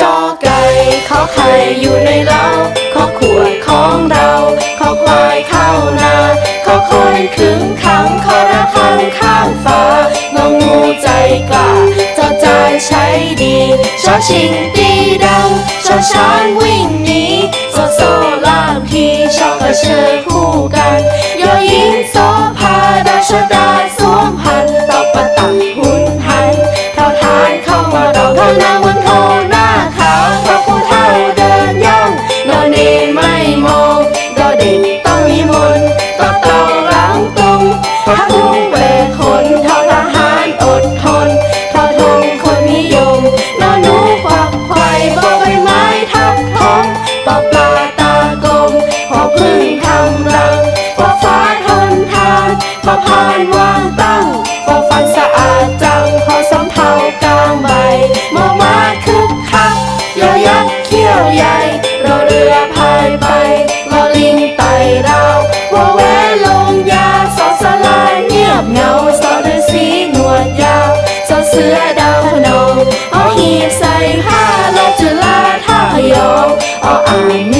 กอไก่ขอไข่อยู่ในเล้าขอขวดของเราขอควายเข้านาขอคนขึงขังขอระคังข้างฟ้างองูใจกล้าเจ้าจานใช้ดีชอชิงตีดังชอช้างวิ่ง พายวางเต้งฟันสะอาดจังพอสำเภากางใบมอมาคึกคักยอยักษ์เขี้ยวใหญ่รอเรือพายไปลอลิงไต่ดาววอแวลงยาสอสลายเงียบเงาสอฤาษีนวดยาวสอเสือดาวพนออหีบใส่ผ้าและจุฬาท่ายองออ่